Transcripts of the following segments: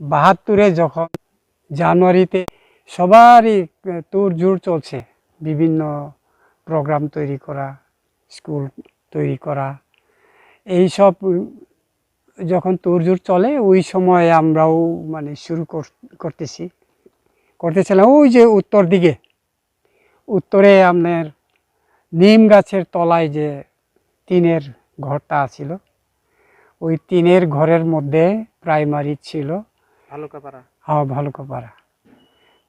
বাহাত্তরে যখন জানুয়ারিতে সবারই তোর জোর চলছে। বিভিন্ন প্রোগ্রাম তৈরি করা স্কুল তৈরি করা। এই সব যখন তোড়জোড় চলে, ওই সময় আমরাও মানে শুরু কর- করতেছি। করতেছিলাম ওই যে উত্তর দিকে। উত্তরে আপনার নিম গাছের তলায় যে টিনের ঘরটা ছিল, ওই টিনের ঘরের মধ্যে প্রাইমারি ছিল। ভালুকাপাড়া হ্যাঁ ভালুকাপাড়া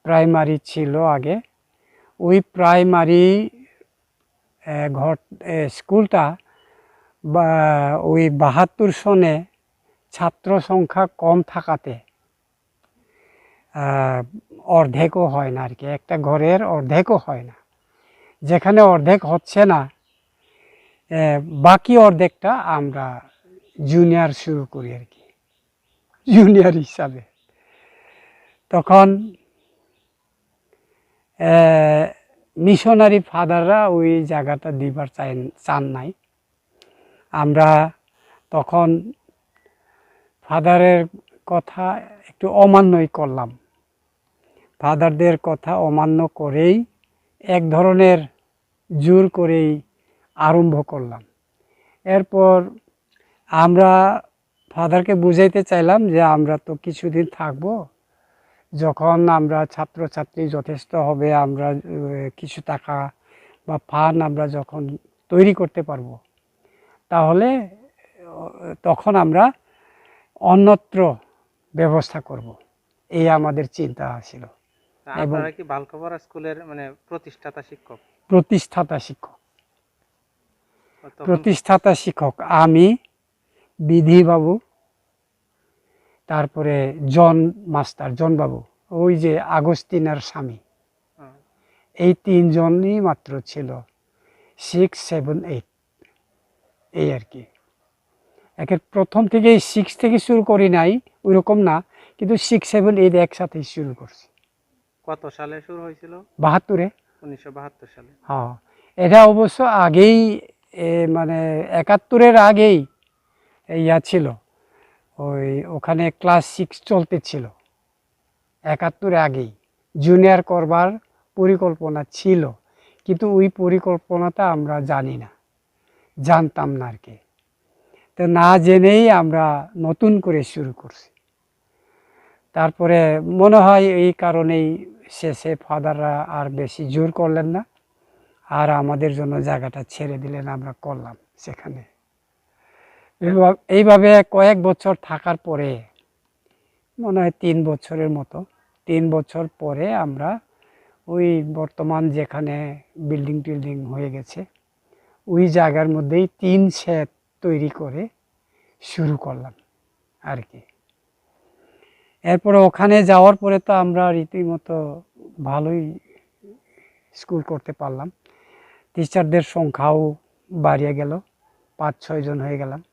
প্রাইমারি ছিল আগে। ওই প্রাইমারি ঘর স্কুলটা ওই বাহাত্তর সনে ছাত্র সংখ্যা কম থাকাতে অর্ধেকও হয় না আর কি একটা ঘরের অর্ধেকও হয় না। যেখানে অর্ধেক হচ্ছে না বাকি অর্ধেকটা আমরা জুনিয়র শুরু করি আর কি জুনিয়র হিসাবে। তখন মিশনারি ফাদাররা ওই জায়গাটা দিবার চাই চান নাই। আমরা তখন ফাদারের কথা একটু অমান্যই করলাম। ফাদারদের কথা অমান্য করেই এক ধরনের জোর করেই আরম্ভ করলাম। এরপর আমরা ফাদারকে বুঝাইতে চাইলাম যে আমরা তো কিছুদিন থাকব। যখন আমরা ছাত্রছাত্রী যথেষ্ট হবে আমরা কিছু টাকা বা ফান্ড আমরা যখন তৈরি করতে পারব তাহলে তখন আমরা অন্যত্র ব্যবস্থা করব। এই আমাদের চিন্তা ছিল। আপনারা কি স্কুলের মানে প্রতিষ্ঠাতা শিক্ষক? প্রতিষ্ঠাতা শিক্ষক। প্রতিষ্ঠাতা শিক্ষক আমি বিধিবাবু তারপরে জন মাস্টার জন বাবু ওই যে আগস্তিনার স্বামী। এই তিনজনই মাত্র ছিল সিক্স সেভেন এইট এই আর কি। একের প্রথম থেকে সিক্স থেকে শুরু করি নাই ওইরকম না কিন্তু সিক্স সেভেন এইট একসাথেই শুরু করছি। কত সালে শুরু হয়েছিল? বাহাত্তরে। উনিশশো বাহাত্তর সালে। হ্যাঁ এটা অবশ্য আগেই মানে একাত্তরের আগেই ইয়া ছিল। ওই ওখানে ক্লাস সিক্স চলতে ছিল একাত্তরে আগেই। জুনিয়র করবার পরিকল্পনা ছিল। কিন্তু ওই পরিকল্পনাটা আমরা জানি না। জানতাম না আর কি। তো না জেনেই আমরা নতুন করে শুরু করছি। তারপরে মনে হয় এই কারণেই শেষে ফাদাররা আর বেশি জোর করলেন না। আর আমাদের জন্য জায়গাটা ছেড়ে দিলেন, আমরা করলাম সেখানে। এইভাবে- কয়েক বছর থাকার পরে, মনে হয় তিন বছরের মতো, তিন বছর পরে আমরা ওই বর্তমান যেখানে বিল্ডিং টিল্ডিং হয়ে গেছে, ওই জায়গার মধ্যেই তিন সেট তৈরি করে শুরু করলাম আর কি। এরপরে ওখানে যাওয়ার পরে তো আমরা রীতিমতো ভালোই স্কুল করতে পারলাম। টিচারদের সংখ্যাও বাড়িয়ে গেল, পাঁচ ছয় জন হয়ে গেলাম।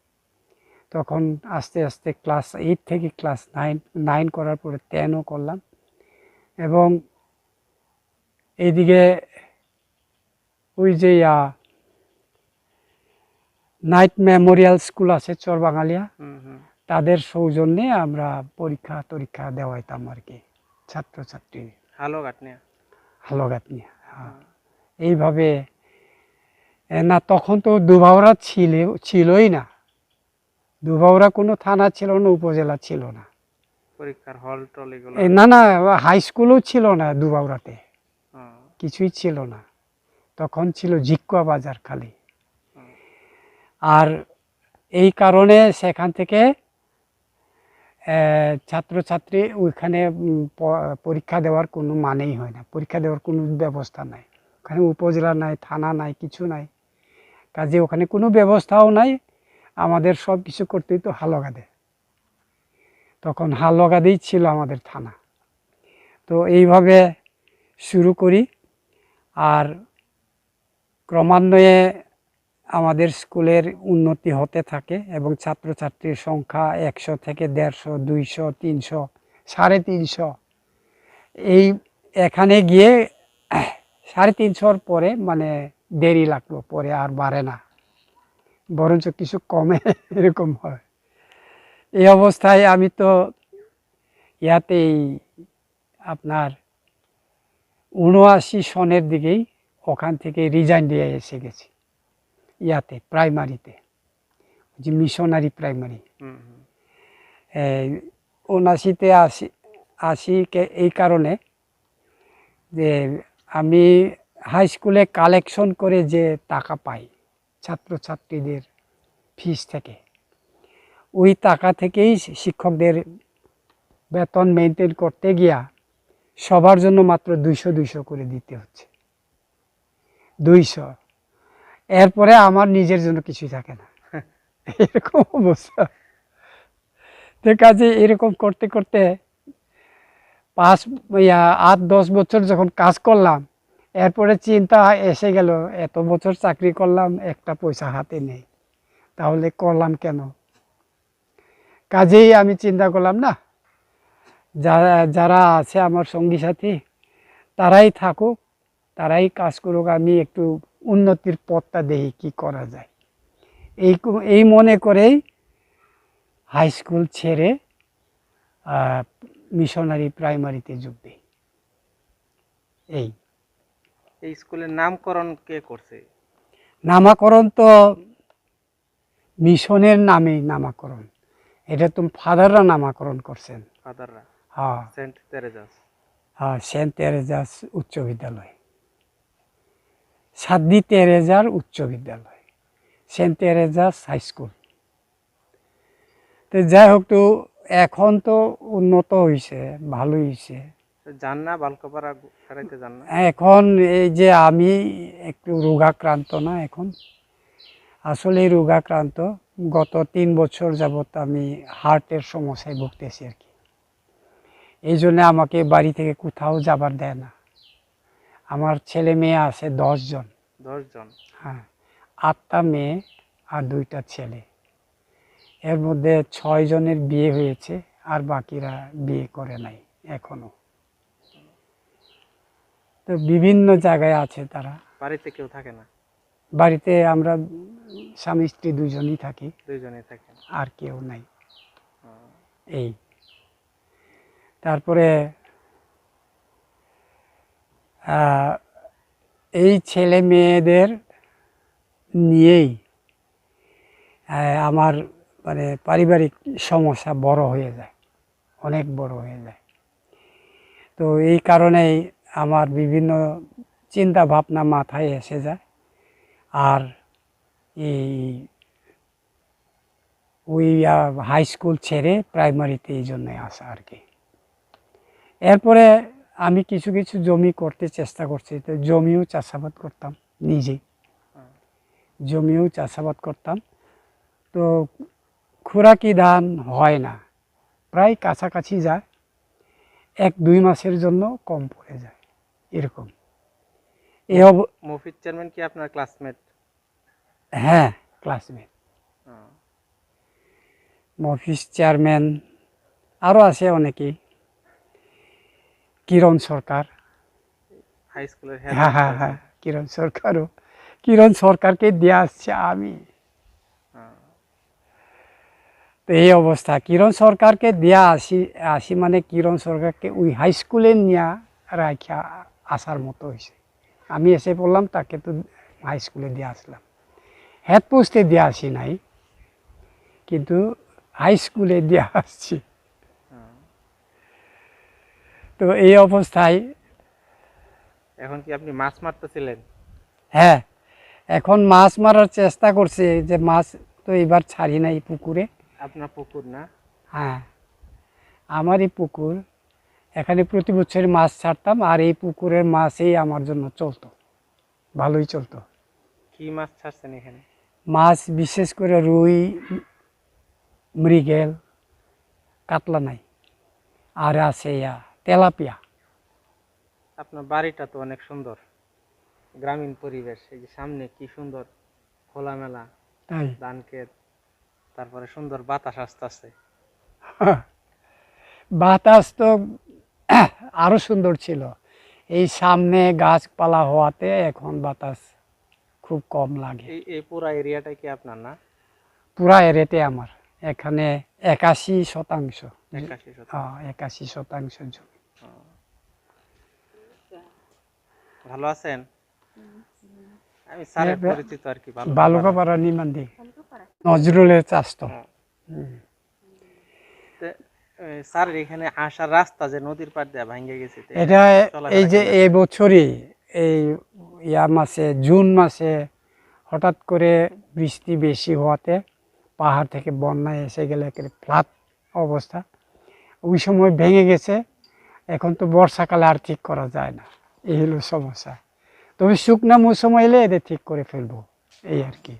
তখন আস্তে আস্তে ক্লাস এইট থেকে ক্লাস নাইন নাইন করার পরে টেনও করলাম। এবং এইদিকে ওই যে নাইট মেমোরিয়াল স্কুল আছে চরবাঙালিয়া হুম হুম। তাদের সৌজন্যে আমরা পরীক্ষা টরীক্ষা দেওয়াইতাম আর কি ছাত্রছাত্রী। হালো কাটনিয়া হালগাত নিয়ে হ্যাঁ। এইভাবে না তখন তো দুবাউরা ছিল ছিলই না। দুবাউরা কোনো থানা ছিল না উপজেলা ছিল না। পরীক্ষার হল টল এগুলো না না হাই স্কুলও ছিল না দুবাউরাতে। কিছুই ছিল না। তখন ছিল জিকুয়া বাজার খালি। আর এই কারণে সেখান থেকে ছাত্রছাত্রী ওইখানে পরীক্ষা দেওয়ার কোনো মানেই হয় না। পরীক্ষা দেওয়ার কোনো ব্যবস্থা নাই। ওখানে উপজেলা নাই থানা নাই কিছু নাই। কাজে ওখানে কোনো ব্যবস্থাও নাই। আমাদের সব কিছু করতেই তো হালগাদে তখন হালগাদেই ছিল আমাদের থানা। তো এইভাবে শুরু করি আর ক্রমান্বয়ে আমাদের স্কুলের উন্নতি হতে থাকে এবং ছাত্রছাত্রীর সংখ্যা একশো থেকে দেড়শো, দুইশো, তিনশো, সাড়ে তিনশো। এই এখানে গিয়ে সাড়ে তিনশোর পরে মানে দেরি লাগল, পরে আর বাড়ে না। বরঞ্চ কিছু কমে এরকম হয়। এই অবস্থায় আমি তো ইয়াতেই আপনার উনআশি সনের দিকেই ওখান থেকে রিজাইন দিয়ে এসে গেছি ইয়াতে প্রাইমারিতে। যে মিশনারি প্রাইমারি। উনাশিতে আসি আসি এই কারণে যে আমি হাই স্কুলে কালেকশন করে যে টাকা পাই ছাত্রছাত্রীদের ফিস থেকে। ওই টাকা থেকেই শিক্ষকদের বেতন মেনটেন করতে গিয়া সবার জন্য মাত্র দুইশো দুইশো করে দিতে হচ্ছে। দুইশো। এরপরে আমার নিজের জন্য কিছুই থাকে না। এরকম অবস্থা। তো কাজে এরকম করতে করতে পাঁচ আট, দশ বছর যখন কাজ করলাম এরপরে চিন্তা এসে গেল, এত বছর চাকরি করলাম, একটা পয়সা হাতে নেই। তাহলে করলাম কেন? কাজেই আমি চিন্তা করলাম না, যারা যারা আছে আমার সঙ্গী সাথী, তারাই থাকুক, তারাই কাজ করুক, আমি একটু উন্নতির পথটা দেখি কি করা যায়। এই এই মনে করেই হাই স্কুল ছেড়ে মিশনারি প্রাইমারিতে যোগ দিই। এই। এই স্কুলের নামকরণ কে করছে? নামাকরণ তো মিশনের নামেই নামাকরণ। এটা তো ফাদাররা নামাকরণ করছেন। ফাদাররা? হ্যাঁ। Saint Teresa's. হ্যাঁ সেন্ট তেরেজাস উচ্চ বিদ্যালয়। সাদ্দি তেরেজার উচ্চ বিদ্যালয়। Saint Teresa's high school. তো যাই হোক তো এখন তো উন্নত হয়েছে ভালো হয়েছে যান না বালকপাড়া ফেরাইতে যান না? এখন এই যে আমি একটু রোগাক্রান্ত না এখন আসলে রোগাক্রান্ত গত তিন বছর যাবত আমি হার্টের সমস্যায় ভুগতেছি আর কি। এই জন্য আমাকে বাড়ি থেকে কোথাও যাবার দেয় না। আমার ছেলে মেয়ে আছে দশজন দশজন হ্যাঁ আটটা মেয়ে আর দুইটা ছেলে। এর মধ্যে ছয় জনের বিয়ে হয়েছে আর বাকিরা বিয়ে করে নাই এখনও। তো বিভিন্ন জায়গায় আছে তারা। বাড়িতে কেউ থাকে না? বাড়িতে আমরা স্বামী স্ত্রী দুজনই থাকি। দুইজনেই থাকেন আর কেউ নাই। এই। তারপরে এই ছেলে মেয়েদের নিয়েই আমার মানে পারিবারিক সমস্যা বড় হয়ে যায়। অনেক বড় হয়ে যায়। তো এই কারণেই আমার বিভিন্ন চিন্তা ভাবনা মাথায় এসে যায়। আর এই ওই হাই স্কুল ছেড়ে প্রাইমারিতে এই জন্যই আসা আর কি। এরপরে আমি কিছু কিছু জমি করতে চেষ্টা করছি। তো জমিও চাষাবাদ করতাম হুম। জমিও চাষাবাদ করতাম। তো খোরাকি ধান হয় না। প্রায় কাছাকাছি যায়। এক দুই মাসের জন্য কম পড়ে যায়। এরকম। এ অব- মফিজ চেয়ারম্যান কি আপনার ক্লাসমেট হ্যাঁ ক্লাসমেট অফিস চেয়ারম্যান আরও আছে অনেকেই। কিরণ সরকার। হাই স্কুলের হ্যাঁ হ্যাঁ হ্যাঁ কিরণ সরকারও। কিরণ সরকারকে দিয়ে আসছে আমি। তো এই অবস্থা। কিরণ সরকারকে দেয়া আসি আসি মানে কিরণ সরকারকে ওই হাই স্কুলে নিয়ে রাখা আসার মতো হয়েছে আমি এসে পড়লাম তাকে তো হাই স্কুলে দিয়ে আসলাম। হেড পোস্টে দিয়ে আসি নাই কিন্তু হাই স্কুলে দিয়ে আসছি। তো এই অবস্থায় এখন কি আপনি মাছ মারতেছিলেন? হ্যাঁ এখন মাছ মারার চেষ্টা করছে যে মাছ তো এবার ছাড়ি নাই পুকুরে। আপনার পুকুর না? হ্যাঁ আমারই পুকুর। এখানে প্রতি বছর মাছ ছাড়তাম আর এই পুকুরের মাছই আমার জন্য চলতো। ভালোই চলতো। কি মাছ ছাড়ছেন এখানে? মাছ বিশেষ করে রুই মৃগেল কাতলা নাই। আর আছে ইয়া তেলাপিয়া। আপনার বাড়িটা তো অনেক সুন্দর। গ্রামীণ পরিবেশ এই যে সামনে কি সুন্দর খোলামেলা তাই। ধান ক্ষেত তারপরে সুন্দর বাতাস আসতেছে। বাতাস তো আরও সুন্দর ছিল। এই সামনে গাছপালা হওয়াতে এখন বাতাস খুব কম লাগে। এই পুরা এরিয়াটাই কি আপনার না? পুরা এরিয়াতে আমার। এখানে একাশি শতাংশ। একাশি শতাংশ। হ্যাঁ, জমি। ভালো আছেন? আমি স্যারের পরিচিত আর কি বালুকাপাড়া নিমান্দি। নজরুলের চাষ তো। হ্যাঁ। স্যার এখানে আসার রাস্তা যে নদীর পাড় দিয়ে ভাঙ্গে গেছে এটা এই যে? এই বছরই এই ইয়া মাসে জুন মাসে হঠাৎ করে বৃষ্টি বেশি হওয়াতে পাহাড় থেকে বন্যায় এসে গেলে ফ্লাট অবস্থা। ওই সময় ভেঙে গেছে এখন তো বর্ষাকালে আর ঠিক করা যায় না এই হলো সমস্যা। তবে শুকনা মৌসুম এলে এদের ঠিক করে ফেলব এই আর কি।